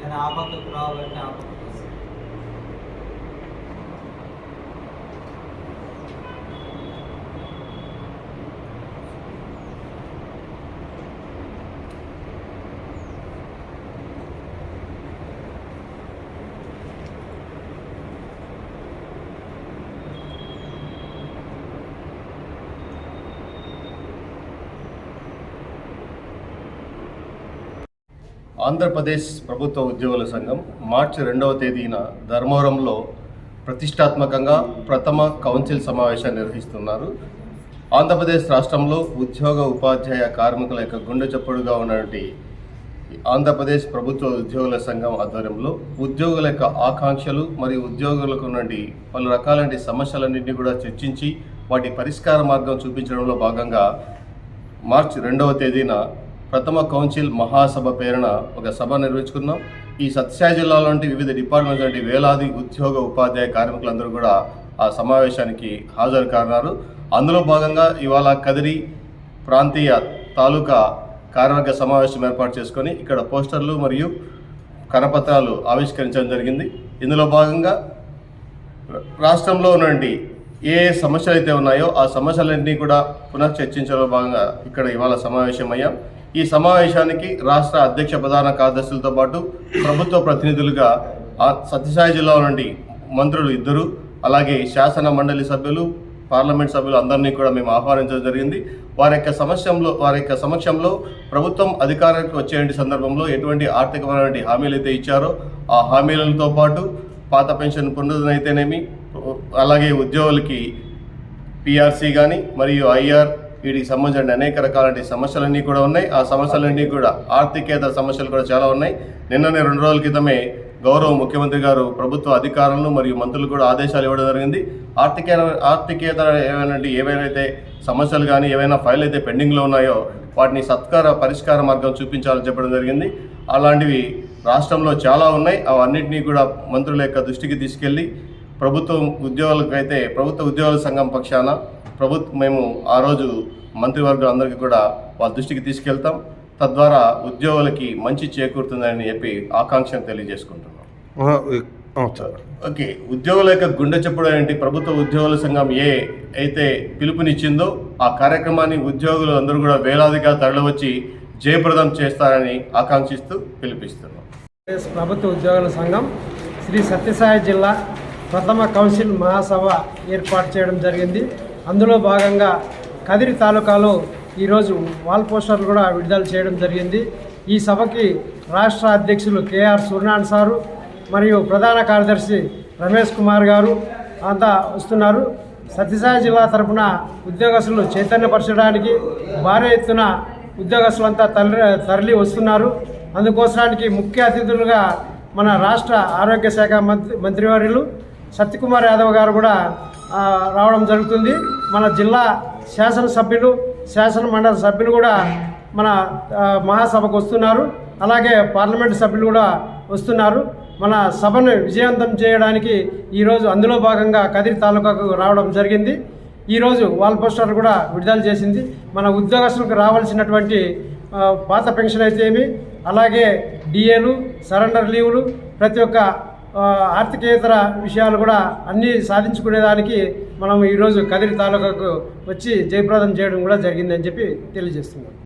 నేను ఆ పక్కకు రావాలంటే ఆ పక్కకు ఆంధ్రప్రదేశ్ ప్రభుత్వ ఉద్యోగుల సంఘం మార్చి రెండవ తేదీన ధర్మవరంలో ప్రతిష్టాత్మకంగా ప్రథమ కౌన్సిల్ సమావేశాన్ని నిర్వహిస్తున్నారు. ఆంధ్రప్రదేశ్ రాష్ట్రంలో ఉద్యోగ ఉపాధ్యాయ కార్మికుల యొక్క గుండె చప్పుడుగా ఉన్నటువంటి ఆంధ్రప్రదేశ్ ప్రభుత్వ ఉద్యోగుల సంఘం ఆధ్వర్యంలో ఉద్యోగుల యొక్క ఆకాంక్షలు మరియు ఉద్యోగులకు ఉన్నటువంటి పలు రకాలైన సమస్యలన్నింటినీ కూడా చర్చించి వాటి పరిష్కార మార్గం చూపించడంలో భాగంగా మార్చి రెండవ తేదీన ప్రథమ కౌన్సిల్ మహాసభ పేరున ఒక సభ నిర్వహించుకున్నాం ఈ సత్యసాయి లాంటి వివిధ డిపార్ట్మెంట్స్ లాంటి వేలాది ఉద్యోగ ఉపాధ్యాయ కార్మికులందరూ కూడా ఆ సమావేశానికి హాజరు కానున్నారు. అందులో భాగంగా ఇవాళ కదిరి ప్రాంతీయ తాలూకా కార్యవర్గ సమావేశం ఏర్పాటు చేసుకొని ఇక్కడ పోస్టర్లు మరియు కరపత్రాలు ఆవిష్కరించడం జరిగింది. ఇందులో భాగంగా రాష్ట్రంలో ఉన్నటువంటి ఏ ఏ సమస్యలు అయితే ఉన్నాయో ఆ సమస్యలన్నీ కూడా పునః చర్చించడంలో భాగంగా ఇక్కడ ఇవాళ సమావేశమయ్యాం. ఈ సమావేశానికి రాష్ట్ర అధ్యక్ష ప్రధాన కార్యదర్శులతో పాటు ప్రభుత్వ ప్రతినిధులుగా ఆ సత్యసాయి జిల్లా నుండి మంత్రులు ఇద్దరు అలాగే శాసన మండలి సభ్యులు పార్లమెంట్ సభ్యులు అందరినీ కూడా మేము ఆహ్వానించడం జరిగింది. వారి యొక్క సమస్యంలో వారి యొక్క సమక్షంలో ప్రభుత్వం అధికారానికి వచ్చేటువంటి సందర్భంలో ఎటువంటి ఆర్థికపరమైన హామీలు అయితే ఇచ్చారో ఆ హామీలతో పాటు పాత పెన్షన్ పునరుద్ధరణ అయితేనేమి అలాగే ఉద్యోగులకి పిఆర్సీ కానీ మరియు ఐఆర్ వీటికి సంబంధించిన అనేక రకాలంటి సమస్యలన్నీ కూడా ఉన్నాయి. ఆ సమస్యలన్నీ కూడా ఆర్థికేతర సమస్యలు కూడా చాలా ఉన్నాయి. నిన్ననే రెండు రోజుల క్రితమే గౌరవ ముఖ్యమంత్రి గారు ప్రభుత్వ అధికారులను మరియు మంత్రులు కూడా ఆదేశాలు ఇవ్వడం జరిగింది. ఆర్థిక ఆర్థికేతర ఏమైనా ఏవైనా అయితే సమస్యలు కానీ ఏవైనా ఫైల్ అయితే పెండింగ్లో ఉన్నాయో వాటిని సత్కార పరిష్కార మార్గం చూపించాలని చెప్పడం జరిగింది. అలాంటివి రాష్ట్రంలో చాలా ఉన్నాయి. అవన్నింటినీ కూడా మంత్రుల యొక్క దృష్టికి తీసుకెళ్ళి ప్రభుత్వం ఉద్యోగులకైతే ప్రభుత్వ ఉద్యోగుల సంఘం పక్షాన ప్రభుత్వ మేము ఆ రోజు మంత్రివర్గం అందరికీ కూడా వాళ్ళ దృష్టికి తీసుకెళ్తాం. తద్వారా ఉద్యోగులకి మంచి చేకూరుతుందని చెప్పి ఆకాంక్షను తెలియజేసుకుంటున్నాం. ఓకే. ఉద్యోగుల యొక్క గుండె చెప్పుడు ఏంటి? ప్రభుత్వ ఉద్యోగుల సంఘం ఏ అయితే పిలుపునిచ్చిందో ఆ కార్యక్రమాన్ని ఉద్యోగులు అందరూ కూడా వేలాదిగా తరలివచ్చి జయప్రదం చేస్తారని ఆకాంక్షిస్తూ పిలిపిస్తున్నాం. ప్రభుత్వ ఉద్యోగుల సంఘం శ్రీ సత్యసాయి జిల్లా ప్రథమ కౌన్సిల్ మహాసభ ఏర్పాటు చేయడం జరిగింది. అందులో భాగంగా కదిరి తాలూకాలో ఈరోజు వాల్ పోస్టర్లు కూడా విడుదల చేయడం జరిగింది. ఈ సభకి రాష్ట్ర అధ్యక్షులు కేఆర్ సూర్యనారాయణ సారు మరియు ప్రధాన కార్యదర్శి రమేష్ కుమార్ గారు అంతా వస్తున్నారు. సత్యసాయి జిల్లా తరపున ఉద్యోగస్తులు చైతన్యపరచడానికి భారీ ఎత్తున ఉద్యోగస్తులంతా తరలి తరలి వస్తున్నారు. అందుకోసానికి ముఖ్య అతిథులుగా మన రాష్ట్ర ఆరోగ్య శాఖ మంత్రి మంత్రివర్యులు సత్యకుమార్ యాదవ్ గారు కూడా రావడం జరుగుతుంది. మన జిల్లా శాసనసభ్యులు శాసన మండలి సభ్యులు కూడా మన మహాసభకు వస్తున్నారు. అలాగే పార్లమెంట్ సభ్యులు కూడా వస్తున్నారు. మన సభను విజయవంతం చేయడానికి ఈరోజు అందులో భాగంగా కదిరి తాలూకాకు రావడం జరిగింది. ఈరోజు వాల్ పోస్టర్ కూడా విడుదల చేసింది. మన ఉద్యోగస్తులకు రావాల్సినటువంటి పాత పెన్షన్ అయితే ఏమి అలాగే డిఏలు సరెండర్ లీవులు ప్రతి ఒక్క ఆర్థికేతర విషయాలు కూడా అన్నీ సాధించుకునేదానికి మనం ఈరోజు కదిరి తాలూకాకు వచ్చి జయప్రదం చేయడం కూడా జరిగిందని చెప్పి తెలియజేస్తున్నాం.